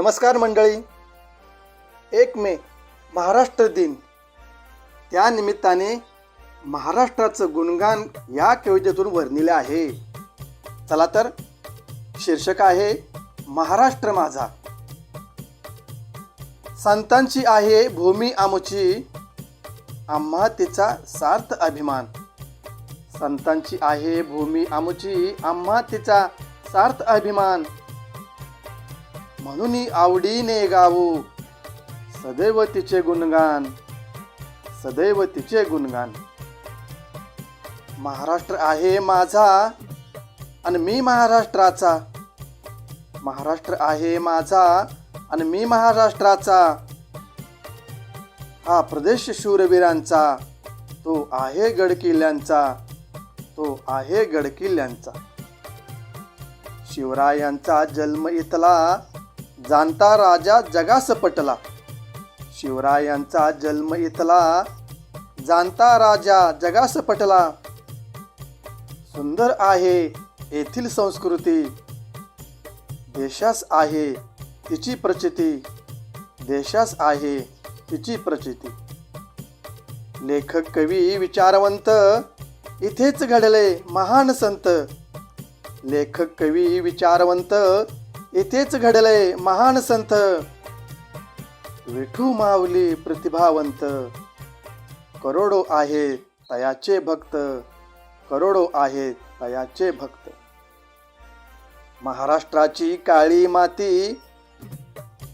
नमस्कार मंडळी. एक मे महाराष्ट्र दिन. त्या निमित्ताने महाराष्ट्राचं गुणगान या कवितेतून वर्णिले आहे. चला तर शीर्षक आहे महाराष्ट्र माझा. संतांची आहे भूमी आमची आम्हा तिचा सार्थ अभिमान. संतांची आहे भूमी आमची आम्हा तिचा सार्थ अभिमान. म्हणून आवडीने गाऊ सदैव तिचे गुणगान सदैव तिचे गुणगान. महाराष्ट्र आहे माझा आणि मी महाराष्ट्राचा. महाराष्ट्र आहे माझा आणि मी महाराष्ट्राचा. हा प्रदेश शूरवीरांचा तो आहे गडकिल्ल्यांचा तो आहे गडकिल्ल्यांचा. शिवरायांचा जन्म इथला जाणता राजा जगास पटला शिवरायांचा जन्म इथला. जाणता राजा जगास पटला सुंदर आहे येथील संस्कृती. देशास आहे तिची प्रचिती. देशास आहे तिची प्रचिती. लेखक कवी विचारवंत इथेच घडले महान संत. लेखक कवी विचारवंत इथेच घडले महान संत. विठू माऊली प्रतिभावंत. करोडो आहे तयाचे भक्त. करोडो आहे तयाचे भक्त. महाराष्ट्राची काळी माती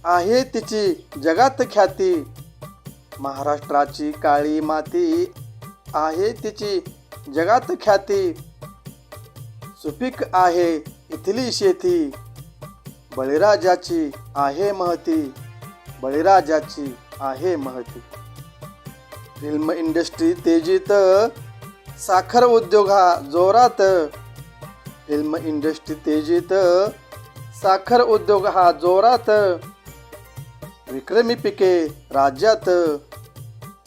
आहे तिची जगात ख्याती. महाराष्ट्राची काळी माती आहे तिची जगात ख्याती. सुपीक आहे इथली शेती. बळीराजाची आहे महती बळीराजाची आहे महती. फिल्म इंडस्ट्री तेजीत साखर उद्योग हा जोरात. फिल्म इंडस्ट्री तेजीत साखर उद्योग हा जोरात. विक्रमी पिके राज्यात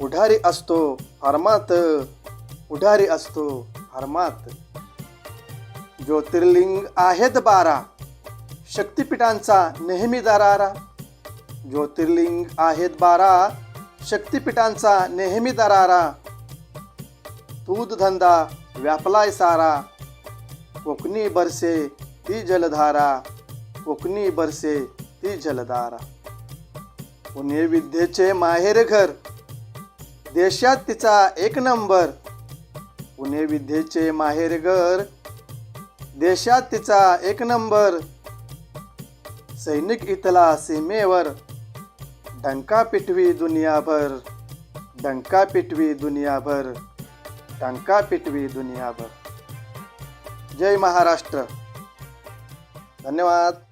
उढारी असतो हरमात उढारी असतो हरमात ज्योतिर्लिंग आहेत बारा शक्तिपीठांचा नेहमी दरारा. ज्योतिर्लिंग आहेत बारा शक्तिपीठांचा नेहमी दरारा. दूध धंदा व्यापलाय सारा. कोकणी बरसे ती जलधारा. कोकणी बरसे ती जलधारा. पुणे विद्येचे माहेर घर. देशात तिचा एक नंबर. पुणे विद्येचे माहेर घर. देशात तिचा एक नंबर. सैनिक इथला सीमेवर डंका पिटवी दुनियाभर डंका पिटवी दुनियाभर डंका पिटवी दुनियाभर. जय महाराष्ट्र. धन्यवाद.